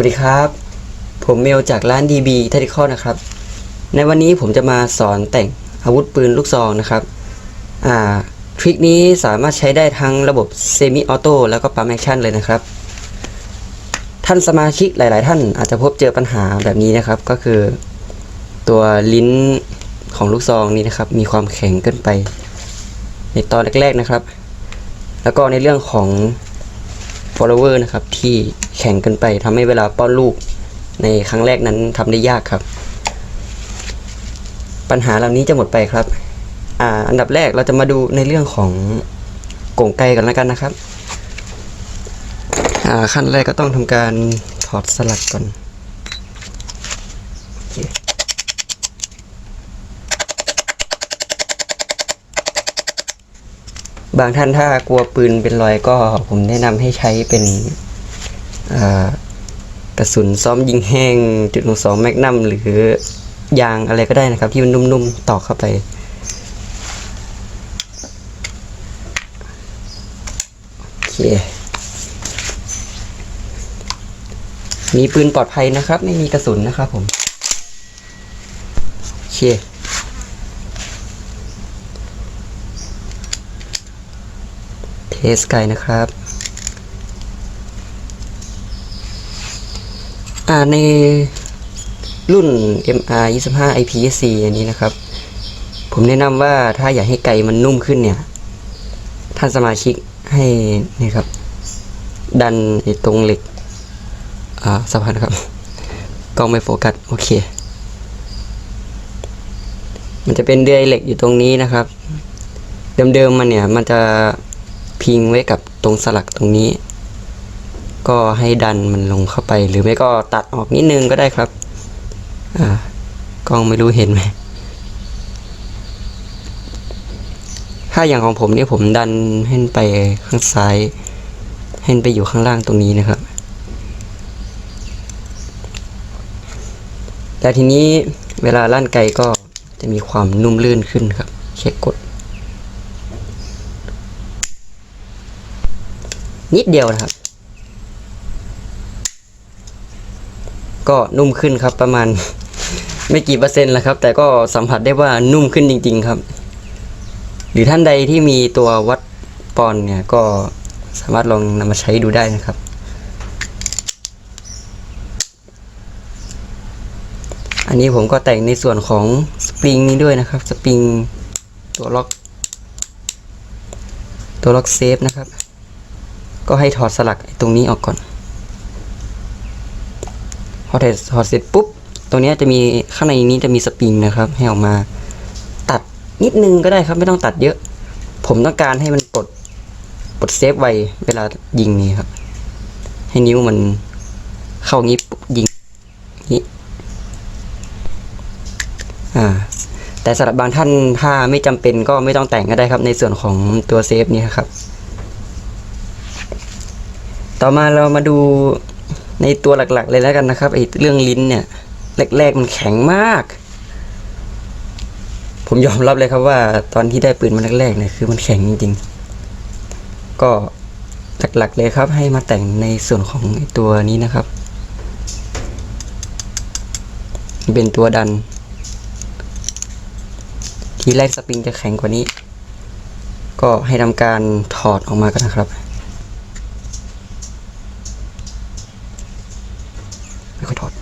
สวัสดีครับ ผมเมลจากร้าน DB t a c t i c a l นะครับ ในวันนี้ผมจะมาสอนแต่งอาวุธปืนลูกซองนะครับอ่าทริคนี้สามารถใช้ได้ทั้งระบบเซมิออโต้แล้วก็ปั๊มแอคชั่นเลยนะครับ ท่านสมาชิกหลาย ๆ ท่านอาจจะพบเจอปัญหาแบบนี้นะครับ ก็คือตัวลิ้นของลูกซองนี้นะครับ มีความแข็งเกินไป ในตอนแรก ๆ นะครับ แล้วก็ในเรื่องของ follower นะครับที่ แข็งเกินไปทำให้เวลาป้อนลูกในครั้งแรกนั้นทำได้ยากครับ ปัญหาเหล่านี้จะหมดไปครับออันดับแรกเราจะมาดูในเรื่องของกงไกกันแล้วกันนะครับขั้นแรกก็ต้องทำการถอดสลักก่อนบางท่านถ้ากลัวปืนเป็นรอยก็ผมแนะนำให้ใช้เป็น กระสุนซ้อมยิงแห้งจุดสองแมกนัมหรือยางอะไรก็ได้นะครับ ที่มันนุ่มๆตอกเข้าไป โอเค มีปืนปลอดภัยนะครับ ไม่มีกระสุนนะครับผม โอเคเทสไกนะครับ อ่า ในรุ่น MR 25 IPSC อันนี้นะครับ ผมแนะนำว่าถ้าอยากให้ไก่มันนุ่มขึ้นเนี่ย ท่านสมาชิกให้นี่ครับ ดันตรงเหล็กอ่าสะพานครับ กล้องไม่โฟกัส โอเค มันจะเป็นเดือยเหล็กอยู่ตรงนี้นะครับ เดิมๆมันเนี่ย มันจะพิงไว้กับตรงสลักตรงนี้ ก็ให้ดันมันลงเข้าไป หรือไม่ก็ตัดออกนิดนึงก็ได้ครับ อ่ากล้องไม่รู้เห็นไหมถ้าอย่างของผมเนี่ยผมดันให้ไปข้างซ้าย ให้ไปอยู่ข้างล่างตรงนี้นะครับ แต่ทีนี้เวลาลั่นไกลก็จะมีความนุ่มลื่นขึ้นครับเช็คกด นิดเดียวนะครับ ก็นุ่มขึ้นครับประมาณ ไม่กี่เปอร์เซ็นต์แล้วครับ แต่ก็สัมผัสได้ว่านุ่มขึ้นจริง ๆ ครับ หรือท่านใดที่มีตัววัดปอนเนี่ยก็สามารถลองนำมาใช้ดูได้นะครับ อันนี้ผมก็แต่งในส่วนของสปริงนี้ด้วยนะครับ สปริงตัวล็อก ตัวล็อกเซฟนะครับ ก็ให้ถอดสลักตรงนี้ออกก่อน พอถอดถอดเสร็จปุ๊บตรงนี้จะมีข้างในนี้จะมีสปริงนะครับ ให้ออกมา ตัดนิดนึงก็ได้ครับไม่ต้องตัดเยอะ ผมต้องการให้มันปลดปลดเซฟไวเวลายิงนี่ครับ ให้นิ้วมันเข้างี้ปุ๊บยิงนี้อ่า แต่สำหรับบางท่านถ้าไม่จำเป็นก็ไม่ต้องแต่งก็ได้ครับ ในส่วนของตัวเซฟนี้ครับ ต่อมาเรามาดู ในตัวหลักๆ เลยแล้วกันนะครับไอ้เรื่องลิ้นเนี่ยแรกๆมันแข็งมาก ผมยอมรับเลยครับว่า ตอนที่ได้ปืนมาแรกๆเนี่ยคือมันแข็งจริงๆก็หลักๆเลยครับ ให้มาแต่งในส่วนของตัวนี้นะครับ เป็นตัวดัน ทีแรกสปริงจะแข็งกว่านี้ ก็ให้ทำการถอดออกมากันนะครับ ไม่ค่อยถอด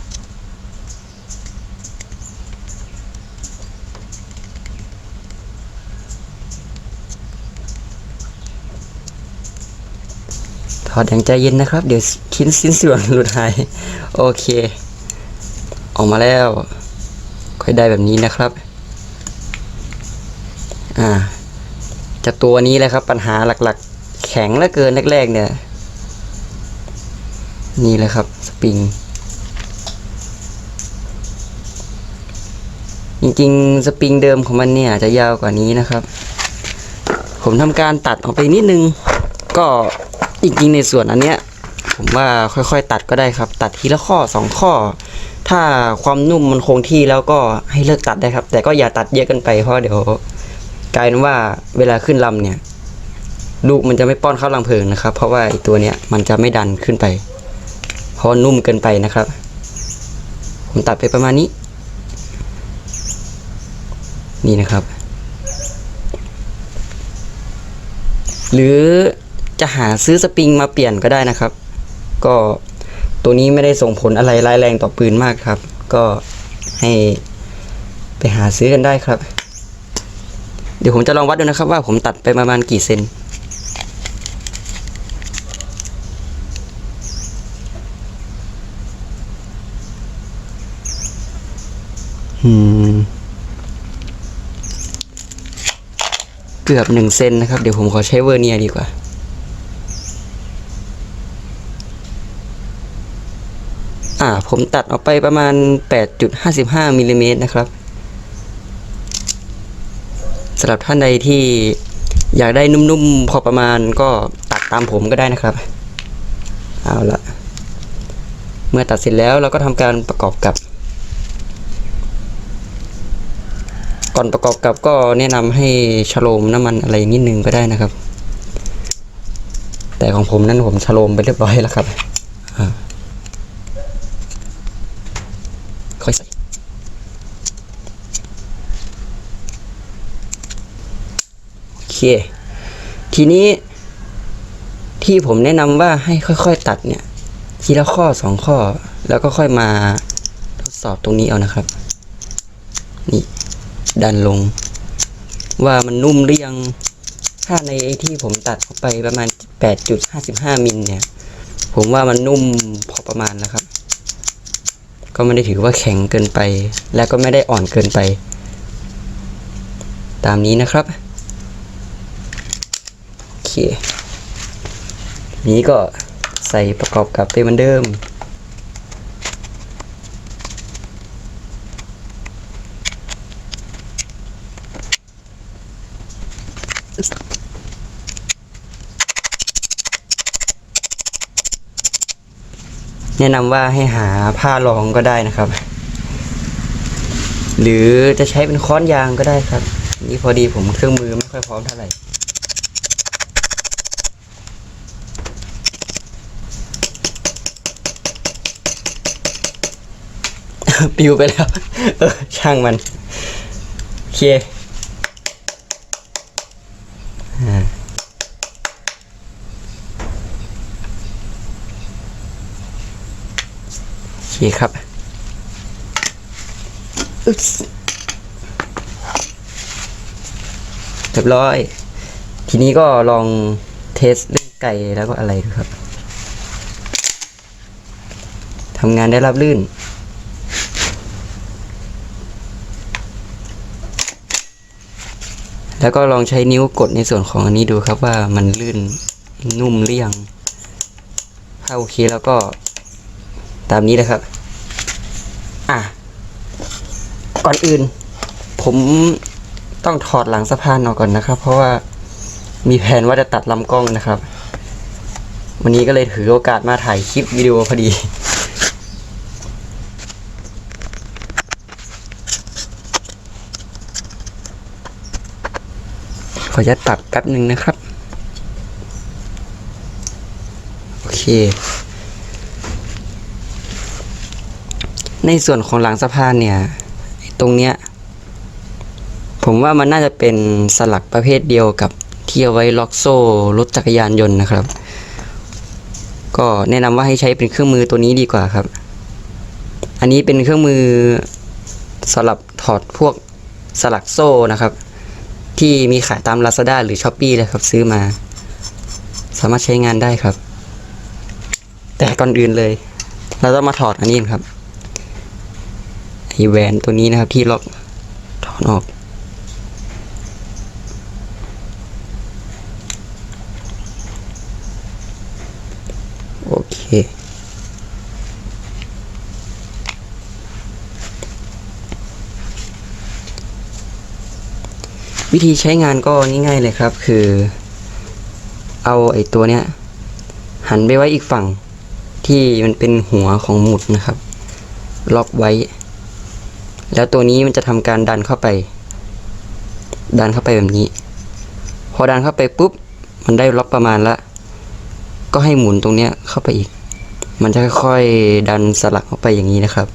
ถ อดอย่างใจเย็นนะครับ เดี๋ยวชิ้นสิ้นส่วนหลุดหาย โอเค ออกมาแล้ว ค่อยได้แบบนี้นะครับ อ่าจากตัวนี้เลยครับ ปัญหาหลักๆ แข็งเหลือเกินแรกๆเนี่ย นี่เลยครับ สปริง จริงๆ สปริงเดิมของมันเนี่ยจะยาวกว่านี้นะครับ ผมทำการตัดออกไปนิดนึง ก็ จริงๆในส่วนอันเนี้ยผมว่าค่อยๆ ตัดก็ได้ครับ ตัดทีละข้อสองข้อ ถ้าความนุ่มมันคงที่แล้วก็ให้เลิกตัดได้ครับ แต่ก็อย่าตัดเยอะกินไปเพราะเดี๋ยวกลายเป็นว่าเวลาขึ้นลำเนี่ย ลูกมันจะไม่ป้อนเข้ารังเพลิงนะครับ เพราะว่าตัวเนี้ยมันจะไม่ดันขึ้นไป เพราะนุ่มเกินไปนะครับ ผมตัดไปประมาณนี้ นี่นะครับ หรือ จะหาซื้อสปริงมาเปลี่ยนก็ได้นะครับ ก็ตัวนี้ไม่ได้ส่งผลอะไรร้ายแรงต่อปืนมากครับ ก็ให้ไปหาซื้อกันได้ครับ เดี๋ยวผมจะลองวัดดูนะครับ ว่าผมตัดไปประมาณกี่เซนอืมเกือบหนึ่งเซนนะครับ เดี๋ยวผมขอใช้เวอร์เนียดีกว่า อ่า ผมตัดออกไปประมาณ 8.55มิลลิเมตรนะครับสำหรับท่านใดที่อยากได้นุ่มๆ พอประมาณก็ตัดตามผมก็ได้นะครับ เอาละเมื่อตัดเสร็จแล้วเราก็ทำการประกอบกับ ก่อนประกอบกับก็แนะนำให้ฉโลมน้ำมันอะไรนิดนึงก็ได้นะครับ แต่ของผมนั้นผมฉโลมไปเรียบร้อยแล้วครับอ่าค่อยใส่ โอ เค ทีนี้ที่ผมแนะนำว่าให้ค่อย ๆ ตัดเนี่ย ทีละข้อสองข้อ แล้วก็ค่อยมาทดสอบตรงนี้เอานะครับ นี่ ดันลง ว่ามันนุ่มหรือยังถ้าในที่ผมตัดไปประมาณ 8.55 มิลเนี่ย ผมว่ามันนุ่มพอประมาณแล้วครับ ก็ไม่ได้ถือว่าแข็งเกินไป และก็ไม่ได้อ่อนเกินไป ตามนี้นะครับ นี้ก็ใส่ประกอบกับไปเหมือนเดิม แนะนำว่าให้หาผ้ารองก็ได้นะครับ หรือจะใช้เป็นค้อนยางก็ได้ครับ นี่พอดีผมเครื่องมือไม่ค่อยพร้อมเท่าไหร่ ปิวไปแล้ว เออ ช่างมัน โอเคโอเคครับอึ๊บเรียบร้อย ทีนี้ก็ลองเทสเรื่องไก่แล้วก็อะไรดูครับทำงานได้รับลื่น แล้วก็ลองใช้นิ้วกดในส่วนของอันนี้ดูครับว่ามันลื่นนุ่มหรือยังถ้าโอเคแล้วก็ตามนี้เลยครับ อะ ก่อนอื่น ผมต้องถอดหลังสะพานออกก่อนนะครับ เพราะว่ามีแผนว่าจะตัดลำกล้องนะครับ วันนี้ก็เลยถือโอกาสมาถ่ายคลิปวิดีโอพอดี ขอจะตัดแป๊บหนึ่งนะครับ โอเค ในส่วนของหลังสะพานเนี่ย ตรงเนี้ย ผมว่ามันน่าจะเป็นสลักประเภทเดียวกับที่เอาไว้ล็อกโซ่รถจักรยานยนต์นะครับ ก็แนะนำว่าให้ใช้เป็นเครื่องมือตัวนี้ดีกว่าครับ อันนี้เป็นเครื่องมือสำหรับถอดพวกสลักโซ่นะครับ ที่มีขายตาม Lazada หรือ s h อ p e e เลยครับ ซื้อมา สามารถใช้งานได้ครับ แต่ก่อนอื่นเลย เราต้องมาถอดอันนี้ครับไอแหวนตัวนี้นะครับที่ล็อกถอดออก โอเค วิธีใช้งานก็ง่ายๆเลยครับ คือ เอาไอ้ตัวเนี้ย หันไปไว้อีกฝั่งที่มันเป็นหัวของหมุดนะครับ ล็อกไว้ แล้วตัวนี้มันจะทำการดันเข้าไป ดันเข้าไปแบบนี้ พอดันเข้าไปปุ๊บ มันได้ล็อกประมาณละ ก็ให้หมุนตรงเนี้ยเข้าไปอีก มันจะค่อยๆดันสลักออกไปอย่างนี้นะครับ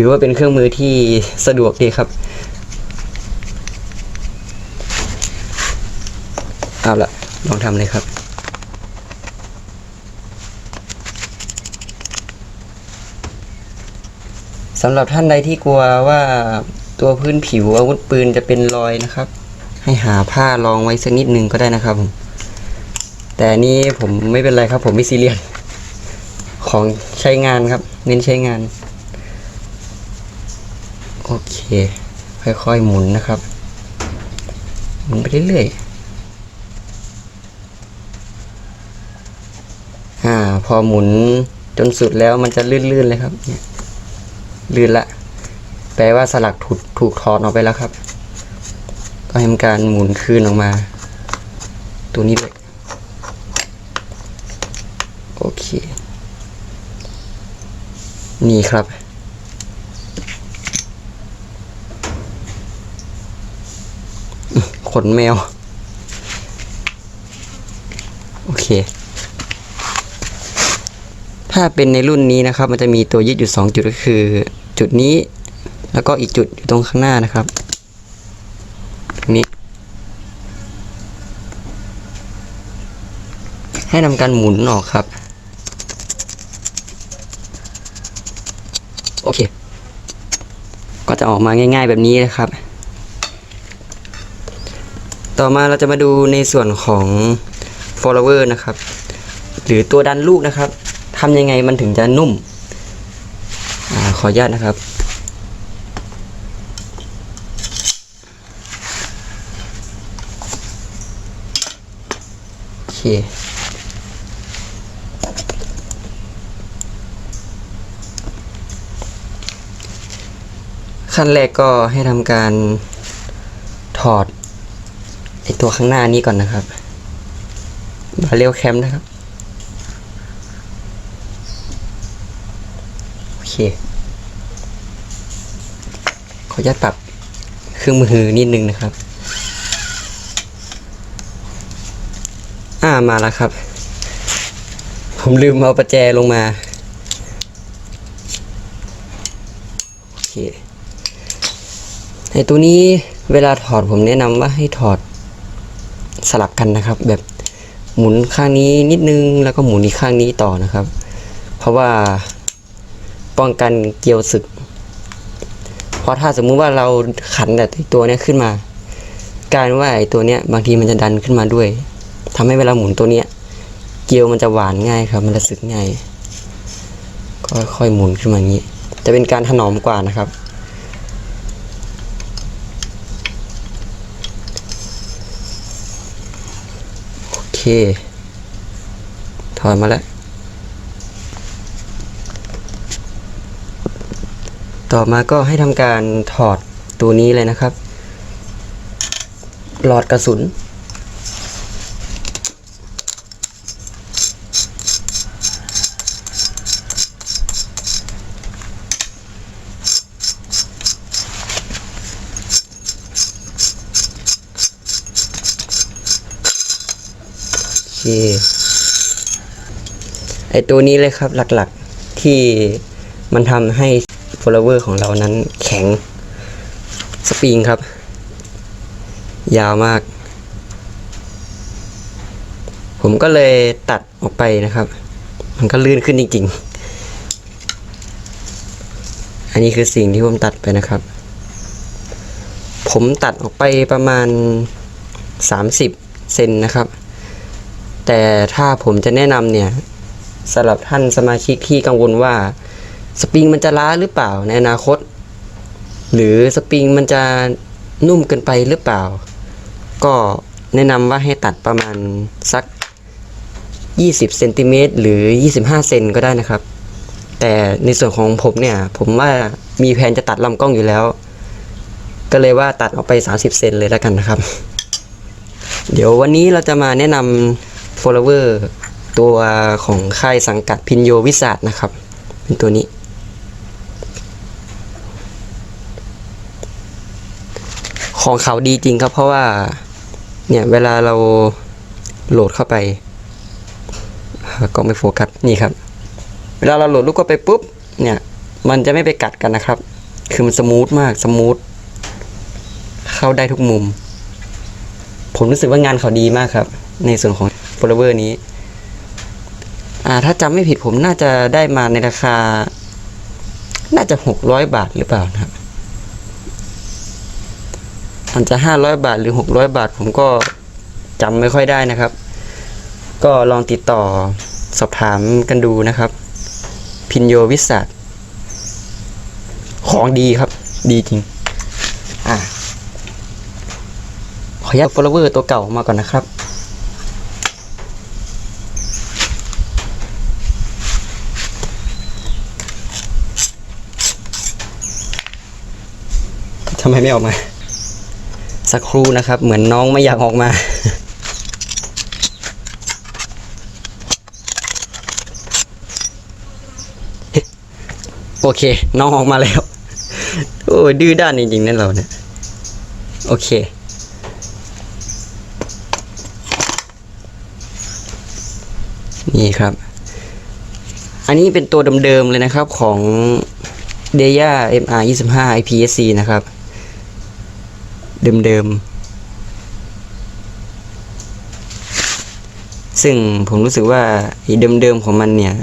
ถือว่าเป็นเครื่องมือที่สะดวกดีครับ เอาละลองทำเลยครับสำหรับท่านใดที่กลัวว่าตัวพื้นผิวอาวุธปืนจะเป็นรอยนะครับ ให้หาผ้ารองไว้สักนิดนึงก็ได้นะครับผมแต่นนี้ผมไม่เป็นไรครับ ผมไม่ซีเรียสของใช้งานครับ เน้นใช้งาน โอเค ค่อยๆหมุนนะครับ หมุนไปเรื่อยๆอ่า พอหมุนจนสุดแล้วมันจะลื่นๆเลยครับเนี่ยลื่นละ แปลว่าสลักถูกถูกถอดออกไปแล้วครับ ก็ให้มันการหมุนคืนออกมา ตัวนี้เลยโอเค นี่ครับ ขนแมว โอเค ถ้าเป็นในรุ่นนี้นะครับ มันจะมีตัวยึดอยู่ 2 จุดก็คือ จุดนี้ แล้วก็อีกจุดอยู่ตรงข้างหน้านะครับตรงนี้ ให้ทำการหมุนออกครับ โอเค ก็จะออกมาง่าย ๆแบบนี้นะครับ ต่อมาเราจะมาดูในส่วนของ follower นะครับ หรือตัวดันลูกนะครับทำยังไงมันถึงจะนุ่มอขออนุญาตนะครับ โอเค ขั้นแรกก็ให้ทำการถอด ตัวข้างหน้านี้ก่อนนะครับบาเรลแคมนะครับ โอเค ขออนุญาตปรับเครื่องมือนิดนึงนะครับ อ่ามาแล้วครับ ผมลืมเอาประแจลงมา โอเคไอตัวนี้เวลาถอดผมแนะนำว่าให้ถอด สลับกันนะครับ แบบหมุนข้างนี้นิดนึงแล้วก็หมุนอีกข้างนี้ต่อนะครับ เพราะว่าป้องกันเกี่ยวสึก เพราะถ้าสมมุติว่าเราขันแต่ตัวนี้ขึ้นมา การว่าไอ้ตัวเนี้ยบางทีมันจะดันขึ้นมาด้วยทำให้เวลาหมุนตัวเนี้ยเกลียวมันจะหวานง่ายครับ มันจะสึกง่ายก็ค่อยหมุนขึ้นมาอย่างนี้ จะเป็นการถนอมกว่านะครับ เค ถอยมาแล้ว ต่อมาก็ให้ทำการถอดตัวนี้เลยนะครับ หลอดกระสุน โอเค ไอ ตัวนี้เลยครับหลักๆที่มันทำให้ follower ของเรานั้นแข็งสปริงครับ ยาวมาก ผมก็เลยตัดออกไปนะครับ มันก็ลื่นขึ้นจริง ๆ อันนี้คือสิ่งที่ผมตัดไปนะครับ ผมตัดออกไปประมาณ 30 เซนนะครับ แต่ถ้าผมจะแนะนำเนี่ย สำหรับท่านสมาชิกที่กังวลว่า สปริงมันจะล้าหรือเปล่าในอนาคต หรือสปริงมันจะนุ่มเกินไปหรือเปล่า ก็แนะนำว่าให้ตัดประมาณสัก 20เซนติเมตรหรือ 25 เซนก็ได้นะครับ แต่ในส่วนของผมเนี่ย ผมว่ามีแผนจะตัดลำกล้องอยู่แล้ว ก็เลยว่าตัดออกไป 30 เซนเลยแล้วกันนะครับ เดี๋ยววันนี้เราจะมาแนะนำ follower ตัวของค่ายสังกัดพินโยวิสาดนะครับ เป็นตัวนี้ ของเขาดีจริงครับเพราะว่า เนี่ยเวลาเราโหลดเข้าไปก็ไม่โฟกัสนี่ครับ เวลาเราโหลดลูกก็ไปปุ๊บ เนี่ย มันจะไม่ไปกัดกันนะครับ คือมันสมูทมากสมูทเข้าได้ทุกมุม ผมรู้สึกว่างานเขาดีมากครับ ในส่วนของ follower นี้ ถ้าจำไม่ผิดผมน่าจะได้มาในราคา น่าจะหกร้อยบาทหรือเปล่านะครับมันจะห้าร้อยบาทหรือหกร้อยบาท ผมก็จำไม่ค่อยได้นะครับ ก็ลองติดต่อสอบถามกันดูนะครับ พินโยวิสัทของดีครับ ดีจริง อะขออนุญาต follower ตัวเก่ามาก่อนนะครับำไมไม่ออกมา สักครู่นะครับ เหมือนน้องไม่อยากออกมา โอเค น้องออกมาแล้ว โอ้ยดื้อด้านจริงๆนั่นเราเนี่ย โอเคนี่ครับ อันนี้เป็นตัวเดิมๆเลยนะครับของ d e y a MR 25 IPSC นะครับ เดิมๆ ซึ่งผมรู้สึกว่าอ้เดิมๆของมันเนี่ย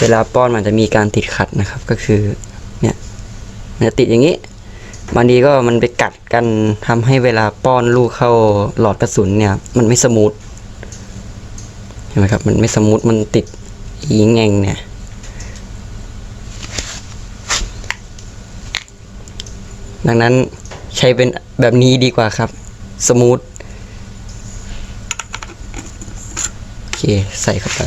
เวลาป้อนมันจะมีการติดขัดนะครับ ก็คือ เนี่ยมันจะติดอย่างนี้บางทีก็มันไปกัดกันทำให้เวลาป้อนลูกเข้าหลอดกระสุนเนี่ย มันไม่สมูทเห็นไหมครับ มันไม่สมูทมันติดอีแงงเนี่ย ดังนั้น ใช้เป็นแบบนี้ดีกว่าครับ สมูท โอเค ใส่เข้าไป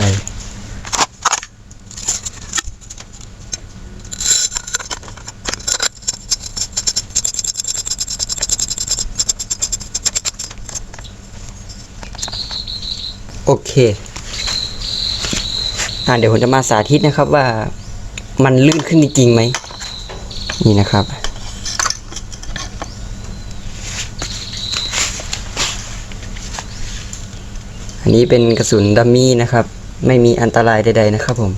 โอเค อ่าเดี๋ยวผมจะมาสาธิตนะครับว่ามันลื่นขึ้นจริงๆไหม นี่นะครับ นี้เป็นกระสุนดัมมี่นะครับ ไม่มีอันตรายใด ๆ นะครับผม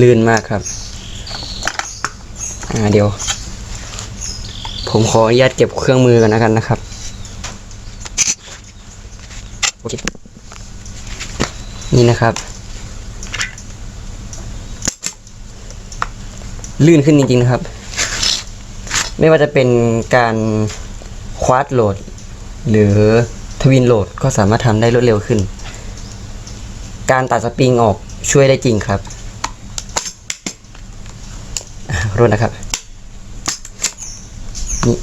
ลื่นมากครับ อ่าเดี๋ยว ผมขออนุญาตเก็บเครื่องมือกันแล้วกันนะครับโอเคนี่นะครับ ลื่นขึ้นจริงๆนะครับ ไม่ว่าจะเป็นการควาดโหลด หรือทวินโหลดก็สามารถทำได้รวดเร็วขึ้น การตัดสปริงออกช่วยได้จริงครับอะขอโทษนะครับนี่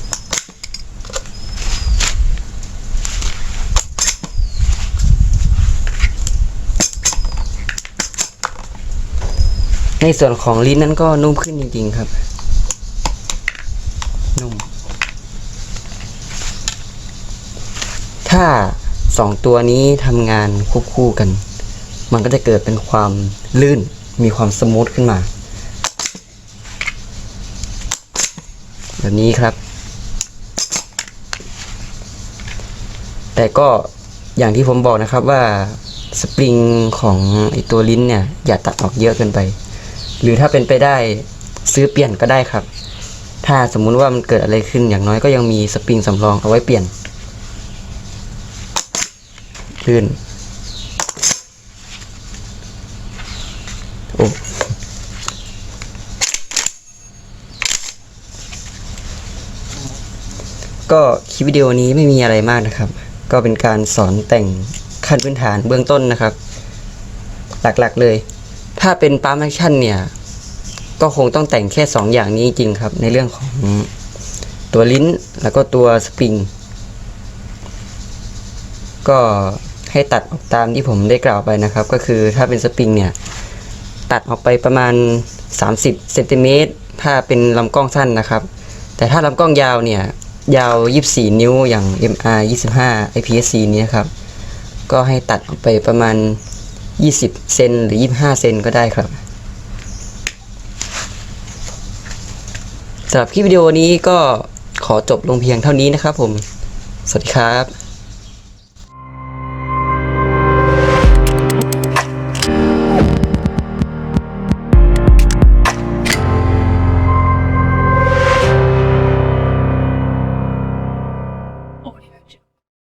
ในส่วนของลิ้นนั้นก็นุ่มขึ้นจริงๆครับ นุ่ม ถ้าสองตัวนี้ทำงานควบคู่กัน มันก็จะเกิดเป็นความลื่นมีความสมูทขึ้นมา แบบนี้ครับ แต่ก็อย่างที่ผมบอกนะครับว่าสปริงของไอตัวลิ้นเนี่ย อย่าตัดออกเยอะเกินไป หรือถ้าเป็นไปได้ซื้อเปลี่ยนก็ได้ครับ ถ้าสมมุติว่ามันเกิดอะไรขึ้นอย่างน้อยก็ยังมีสปริงสำรองเอาไว้เปลี่ยน ลื่นโอ้ก็คลิปวิดีโอนี้ไม่มีอะไรมากนะครับ ก็เป็นการสอนแต่งขั้นพื้นฐานเบื้องต้นนะครับ หลักๆเลย ถ้าเป็นปั๊มแอคชั่นเนี่ย ก็คงต้องแต่งแค่ 2 อย่างนี้จริงครับ ในเรื่องของตัวลิ้นแล้วก็ตัวสปริง ก็ ให้ตัดออกตามที่ผมได้กล่าวไปนะครับ ก็คือถ้าเป็นสปริงเนี่ย ตัดออกไปประมาณ 30เซนติเมตรถ้าเป็นลำกล้องสั้นนะครับ แต่ถ้าลำกล้องยาวเนี่ย ยาว 24 นิ้วอย่าง MR 25 IPSC นี้นะครับ ก็ให้ตัดออกไปประมาณ 20 เซนหรือ 25 เซนก็ได้ครับสำหรับคลิปวิดีโอนี้ก็ขอจบลงเพียงเท่านี้นะครับผม สวัสดีครับ